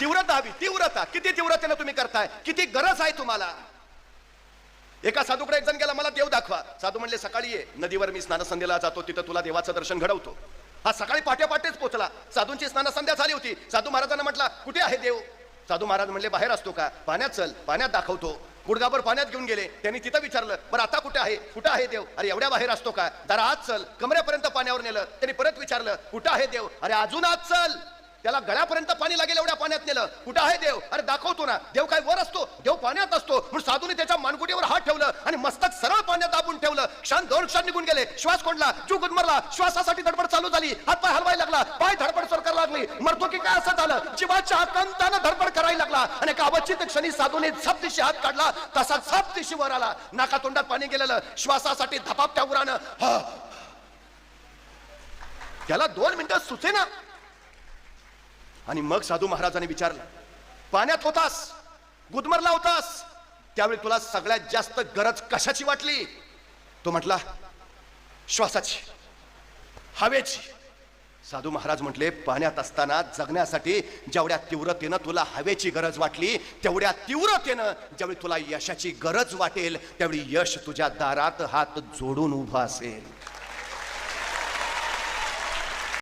तीव्रता हवी तीव्रता. किती तीव्रतेनं तुम्ही करताय? किती गरज आहे तुम्हाला? एका साधूकडे एक जण गेला मला देव दाखवा. साधू म्हणले सकाळी ये. नदीवर मी स्नानसंध्येला जातो. तिथं तुला देवाचं दर्शन घडवतो. हा सकाळी पहाटे पहाटेच पोचला. साधूंची स्नानसंध्या झाली होती. साधू महाराजांना म्हटला कुठे आहे देव? साधू महाराज म्हणले बाहेर असतो का? पाण्यात चल. पाण्यात दाखवतो. गुडगाभर पाण्यात घेऊन गेले. त्यांनी तिथं विचारलं बरं आता कुठे आहे? कुठं आहे देव? अरे एवढ्या बाहेर असतो का? जरा आज चल. कमऱ्यापर्यंत पाण्यावर नेलं. त्यांनी परत विचारलं कुठं आहे देव? अरे अजून आज चल. त्याला गळ्यापर्यंत पाणी लागेल एवढ्या पाण्यात नेलं. कुठं आहे देव? अरे दाखवतो ना. देव काय वर असतो? देव पाण्यात असतो. म्हणून साधूने त्याच्या मानगुटीवर हात ठेवलं आणि मस्तक सरळ पाण्यात दाबून ठेवलं. क्षण दोन क्षण निघून गेले. श्वास कोंडला चू गुदमरला श्वासासाठी धडपड चालू झाली. हात पाय हलवायला लागला. पाय धडपड सरकार लागली. मरतो की काय असं झालं? जीवाच्या आकांतानं धडपड करायला लागला. आणि एका अवचित क्षणी साधूने झप दिशी हात काढला. तसा झप दिशी वर आला. नाका तोंडात पाणी गेलेलं. श्वासासाठी धपापट्या उरानं त्याला दोन मिनिटं सुचेना आणि मग साधू महाराजांनी विचारलं पाण्यात होतास? गुदमरला होतास? त्यावेळी तुला सगळ्यात जास्त गरज कशाची वाटली? तो म्हटला श्वासाची हवेची. साधू महाराज म्हटले पाण्यात असताना जगण्यासाठी जेवढ्या तीव्रतेनं तुला हवेची गरज वाटली तेवढ्या तीव्रतेनं ज्यावेळी तुला यशाची गरज वाटेल त्यावेळी यश तुझ्या दारात हात जोडून उभं असेल.